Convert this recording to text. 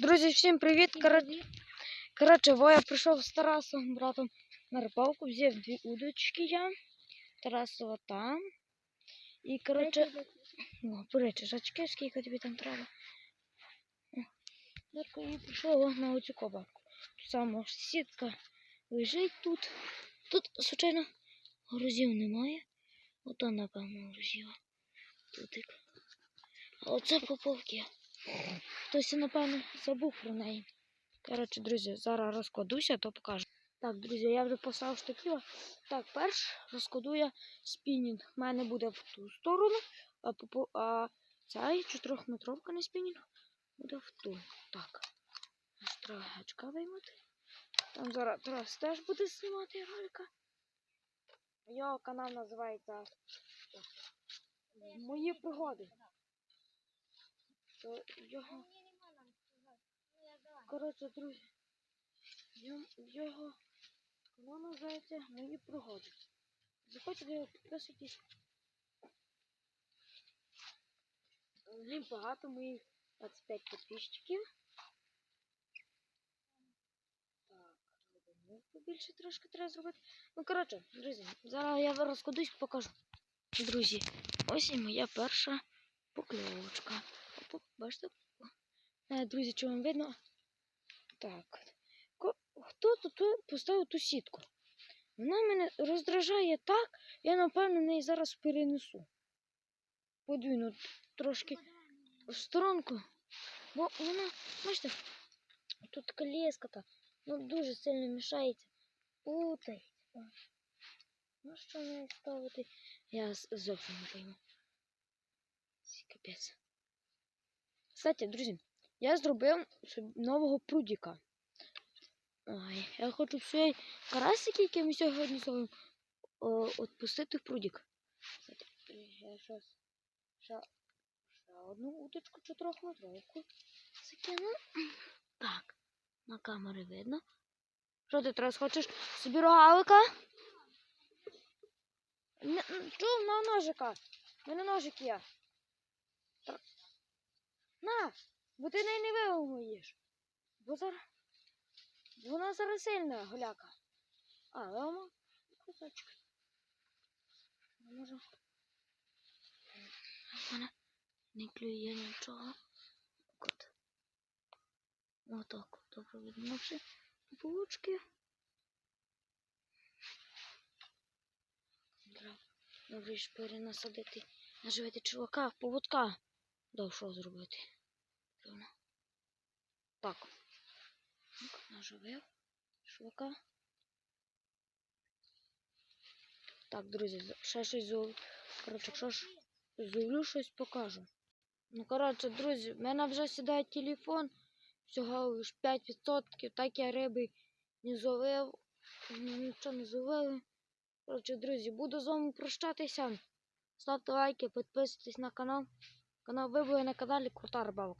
Друзі, всім привіт! Коротше, Воя прийшов з Тарасом, братом на рибалку, взяв дві удочки я, Тарасова там. І, коротше, о, поречі, жачки, скільки тобі там треба. Дарко і прийшов на оцю кобарку. Тут сама сітка лежить тут. Тут, звичайно, грузів немає. Ото, напевно, грузіва. Тутик. А оце поповки. Хтось, напевно, забув про неї. Коротше, друзі, зараз розкладуся, то покажу. Так, друзі, я вже поставив штатива. Так, перш розкладу спінінг. У мене буде в ту сторону, а, а цей чотирьохметровка на спінінг буде в ту. Так. Треба гачка виймати. Там зараз Тарас теж буде знімати ролика. Його канал називається Мої пригоди. То його Коротше, друзі, його канал називається Мої пригоди. Його, підписуйтесь. В багато моїх 25 підписчиків. Так, побільше трошки треба зробити. Ну, коротше, друзі, зараз я розкладусь, покажу. Друзі, ось і моя перша покльовочка. Бачите? Е, Друзі, вам видно? Так. Хто тут поставив ту сітку? Вона мене роздражає так, я напевно неї зараз перенесу. Подвину трошки в сторонку. Бо вона, бачите, тут колеска та ну, дуже сильно мішається. Путається. Ну що неї ставити? Я зовсім не пойму. Капець. Кстати, друзі, я зробив нового прудіка. Ой, я хочу всі карасики, які ми сьогодні зловимо, о, відпустити в прудік. Я щас ще, ще одну уточку чотирьохметровку закину. Так, на камері видно. Що ти зараз хочеш собі рогалика? Чув на ножика. У мене ножик є. На, бо ти неї не вимоєш. Бо зараз. Вона зараз сильна голяка. А, вима кусочок. Не можу. В мене не клює нічого. От. Отак от добре булочки. Треба Добре ж перенасадити, наживити чувака поводка. Довше зробити. Певно. Так. Так, наживив чувака. Так, друзі, ще щось зловлю. Коротше, якщо ж зловлю, щось покажу. Ну, коротше, друзі, в мене вже сідає телефон. Всього лиш 5%, так я риби не зловив. ні- Нічого не зловили. Коротше, друзі, буду з вами прощатися. Ставте лайки, підписуйтесь на канал. Канал Вибує на каналі Крута Рибалка.